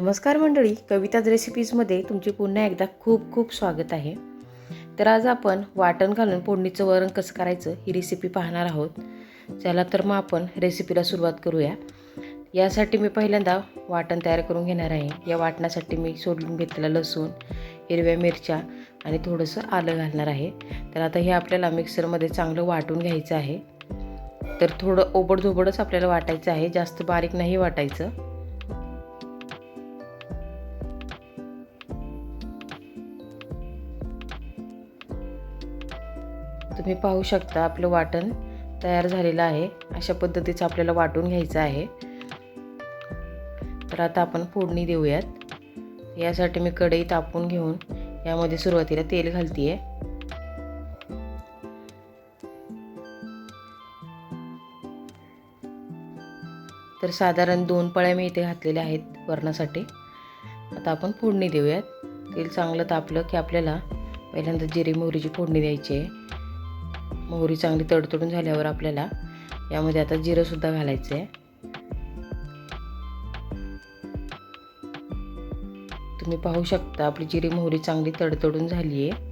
नमस्कार मंडळी कविताज रेसिपीजमध्ये तुमचे पुन्हा एकदा खूप खूप स्वागत आहे. तर आज आपण वाटण घालून फोडणीचं वरण कसं करायचं ही रेसिपी पाहणार आहोत. चला तर मग आपण रेसिपीला सुरुवात करूया. यासाठी मी पहिल्यांदा वाटण तयार करून घेणार आहे. या वाटणासाठी मी सोडून घेतलेलं लसूण हिरव्या मिरच्या आणि थोडंसं आलं घालणार आहे. तर आता हे आपल्याला मिक्सरमध्ये चांगलं वाटून घ्यायचं आहे. तर थोडं ओबडधोबडच आपल्याला वाटायचं आहे. जास्त बारीक नाही वाटायचं. तुम्ही पाहू शकता आपलं वाटण तयार झालेलं आहे. अशा पद्धतीचं आपल्याला वाटून घ्यायचं आहे. तर आता आपण फोडणी देऊयात. यासाठी मी कढई तापून घेऊन यामध्ये सुरुवातीला तेल घालते आहे तर साधारण दोन पळ्या मी इथे घातलेल्या आहेत वरणासाठी. आता आपण फोडणी देऊयात. तेल चांगलं तापलं की आपल्याला पहिल्यांदा जिरे मोहरीची फोडणी द्यायची आहे. मोहरी चांगली तडतडून झाल्यावर आपल्याला यामध्ये आता जिरंसुद्धा घालायचं आहे तुम्ही पाहू शकता आपली जिरी मोहरी चांगली तडतडून झाली आहे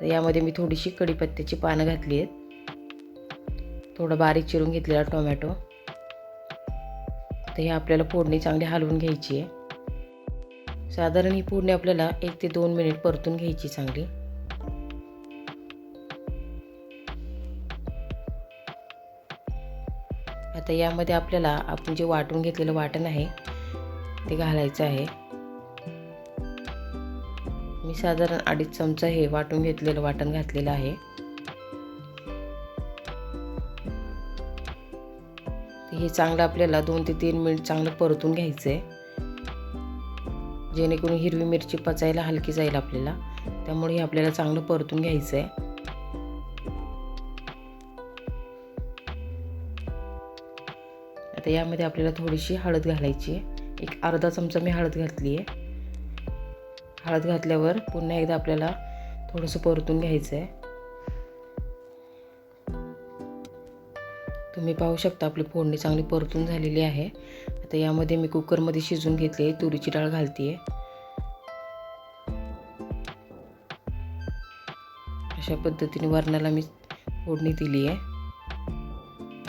तर यामध्ये मी थोडीशी कढीपत्त्याची पानं घातली आहेत थोडं बारीक चिरून घेतलेला टोमॅटो. तर हे आपल्याला फोडणी चांगली हलवून घ्यायची आहे साधारण ही फोडणी आपल्याला एक ते दोन मिनिट परतून घ्यायची चांगली. आता यामध्ये आपल्याला आपण जे वाटून घेतलेलं वाटण आहे ते घालायचं आहे. मी साधारण अडीच चमचा हे वाटून घेतलेलं वाटण घातलेलं आहे. हे चांगलं आपल्याला दोन ते तीन मिनिट चांगलं परतून घ्यायचं आहे जेणेकरून हिरवी मिरची पचायला हलकी जाईल आपल्याला. त्यामुळे हे आपल्याला चांगलं परतून घ्यायचं आहे आता यामध्ये आपल्याला थोडीशी हळद घालायची आहे. एक अर्धा चमचा मी हळद घातली आहे. हळद घातल्यावर पुन्हा एकदा आपल्याला थोडंसं परतून घ्यायचं आहे तुम्ही पाहू शकता आपली फोडणी चांगली परतून झालेली आहे. आता यामध्ये मी कुकरमध्ये शिजून घेतली आहे तुरीची डाळ घालते अशा पद्धतीने वरणाला मी फोडणी दिली आहे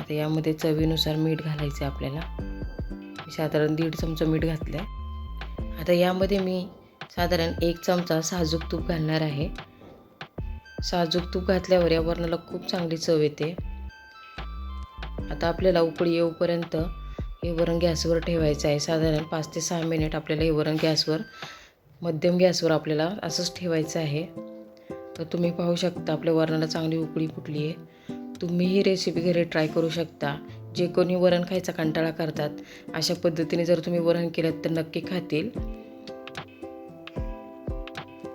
आता यामध्ये चवीनुसार मीठ घालायचं आहे आपल्याला. मी साधारण दीड चमचा मीठ घातलं आहे आता यामध्ये मी साधारण एक चमचा साजूक तूप घालणार आहे. साजूक तूप घातल्यावर या वरणाला खूप चांगली चव येते. आता आपल्याला उकळी येऊपर्यंत हे वरण गॅसवर ठेवायचं आहे. साधारण पाच ते सहा मिनिट आपल्याला हे वरण गॅसवर मध्यम गॅसवर आपल्याला असंच ठेवायचं आहे. तर तुम्ही पाहू शकता आपल्या वरणाला चांगली उकळी फुटली आहे. तुम्ही ही रेसिपी घरी ट्राय करू शकता. जे कोणी वरण खायचा कंटाळा करतात अशा पद्धतीने जर तुम्ही वरण केलं तर नक्की खातील.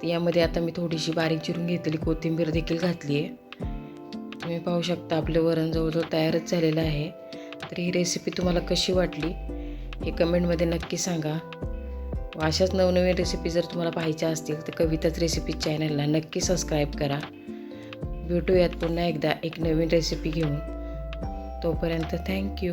यामध्ये आता मी थोडीशी बारीक चिरून घेतलेली कोथिंबीर देखील घातली आहे. तुम्ही पाहू शकता आपलं वरण जवळजवळ तयारच झालेलं आहे. तर ही रेसिपी तुम्हाला कशी वाटली हे कमेंटमध्ये नक्की सांगा. व अशाच नवनवीन रेसिपी जर तुम्हाला पाहायच्या असतील तर कविताच रेसिपी चॅनलला नक्की सबस्क्राईब करा. भेटूयात पुन्हा एकदा एक नवीन रेसिपी घेऊन. तोपर्यंत थँक्यू